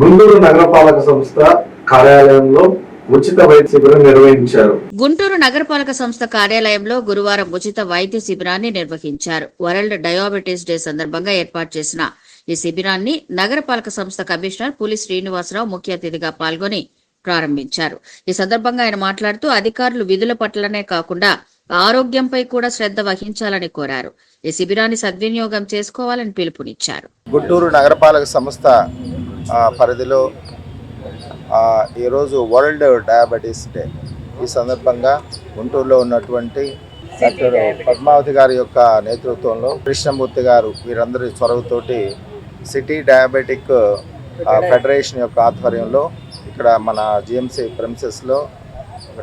గుంటూరు నగరపాలక సంస్థ కార్యాలయంలో ఉచిత వైద్య శిబిరం నిర్వహించారు. గుంటూరు నగరపాలక సంస్థ కార్యాలయంలో గురువారం ఉచిత వైద్య శిబిరాన్ని నిర్వహించారు. వరల్డ్ డయాబెటీస్ డే సందర్భంగా ఏర్పాటు చేసిన ఈ శిబిరాన్ని నగరపాలక సంస్థ కమిషనర్ పులి శ్రీనివాసరావు ముఖ్య అతిథిగా పాల్గొని ప్రారంభించారు. ఈ సందర్భంగా ఆయన మాట్లాడుతూ అధికారులు విధుల పట్లనే కాకుండా ఆరోగ్యంపై కూడా శ్రద్ధ వహించాలని కోరారు. ఈ శిబిరాన్ని సద్వినియోగం చేసుకోవాలని పిలుపునిచ్చారు. గుంటూరు నగరపాలక సంస్థ పరిధిలో ఈరోజు వరల్డ్ డయాబెటీస్ డే. ఈ సందర్భంగా గుంటూరులో ఉన్నటువంటి డాక్టర్ పద్మావతి గారి యొక్క నేతృత్వంలో కృష్ణమూర్తి గారు వీరందరి చొరవతోటి సిటీ డయాబెటిక్ ఫెడరేషన్ యొక్క ఆధ్వర్యంలో ఇక్కడ మన జిఎంసీ ప్రెమిసెస్లో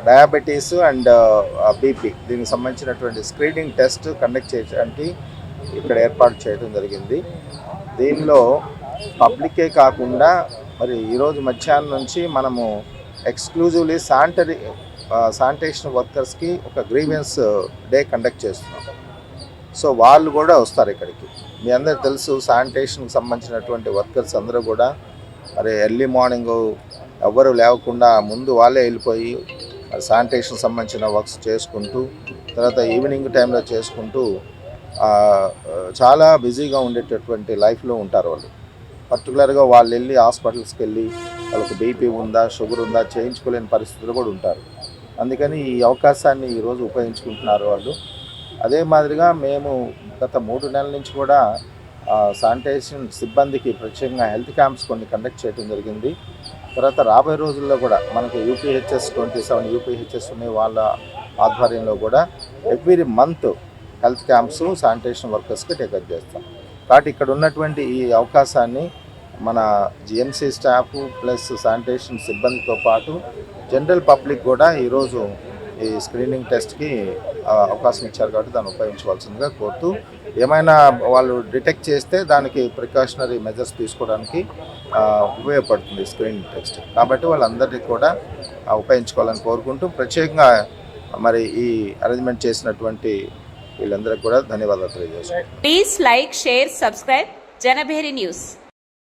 డయాబెటీస్ అండ్ బీపీ దీనికి సంబంధించినటువంటి స్క్రీనింగ్ టెస్ట్ కండక్ట్ చేయడానికి ఇక్కడ ఏర్పాటు చేయడం జరిగింది. దీనిలో పబ్లికే కాకుండా మరి ఈరోజు మధ్యాహ్నం నుంచి మనము ఎక్స్క్లూజివ్లీ శానిటరీ శానిటేషన్ వర్కర్స్కి ఒక గ్రీవెన్స్ డే కండక్ట్ చేస్తున్నాం. సో వాళ్ళు కూడా వస్తారు ఇక్కడికి. మీ అందరికి తెలుసు శానిటేషన్కి సంబంధించినటువంటి వర్కర్స్ అందరూ కూడా మరి ఎర్లీ మార్నింగ్ ఎవ్వరు లేవకుండా ముందు వాళ్ళే వెళ్ళిపోయి మరి శానిటేషన్ సంబంధించిన వర్క్స్ చేసుకుంటూ తర్వాత ఈవినింగ్ టైంలో చేసుకుంటూ చాలా బిజీగా ఉండేటటువంటి లైఫ్లో ఉంటారు వాళ్ళు. పర్టికులర్గా వాళ్ళు వెళ్ళి హాస్పిటల్స్కి వెళ్ళి వాళ్ళకి బీపీ ఉందా షుగర్ ఉందా చేయించుకోలేని పరిస్థితులు కూడా ఉంటారు. అందుకని ఈ అవకాశాన్ని ఈరోజు ఉపయోగించుకుంటున్నారు వాళ్ళు. అదే మాదిరిగా మేము గత మూడు నెలల నుంచి కూడా శానిటేషన్ సిబ్బందికి ప్రత్యేకంగా హెల్త్ క్యాంప్స్ కొన్ని కండక్ట్ చేయడం జరిగింది. తర్వాత రాబోయే రోజుల్లో కూడా మనకి యూపీహెచ్ఎస్ ట్వంటీ సెవెన్ యూపీహెచ్ఎస్ ఉన్నాయి వాళ్ళ ఆధ్వర్యంలో కూడా every month health camps sanitation వర్కర్స్కి take up చేస్తాం. కాబట్టి ఇక్కడ ఉన్నటువంటి ఈ అవకాశాన్ని మన జిఎంసీ స్టాఫ్ ప్లస్ శానిటేషన్ సిబ్బందితో పాటు జనరల్ పబ్లిక్ కూడా ఈరోజు ఈ స్క్రీనింగ్ టెస్ట్కి అవకాశం ఇచ్చారు కాబట్టి దాన్ని ఉపయోగించవలసిందిగా కోరుతూ ఏమైనా వాళ్ళు డిటెక్ట్ చేస్తే దానికి ప్రికాషనరీ మెజర్స్ తీసుకోవడానికి ఉపయోగపడుతుంది స్క్రీనింగ్ టెస్ట్ కాబట్టి వాళ్ళందరినీ కూడా ఉపయోగించుకోవాలని కోరుకుంటూ ప్రత్యేకంగా మరి ఈ అరేంజ్మెంట్ చేసినటువంటి వీళ్ళందరికీ కూడా ధన్యవాదాలు తెలియజేస్తున్నాను Please like, share, subscribe Janabheri News.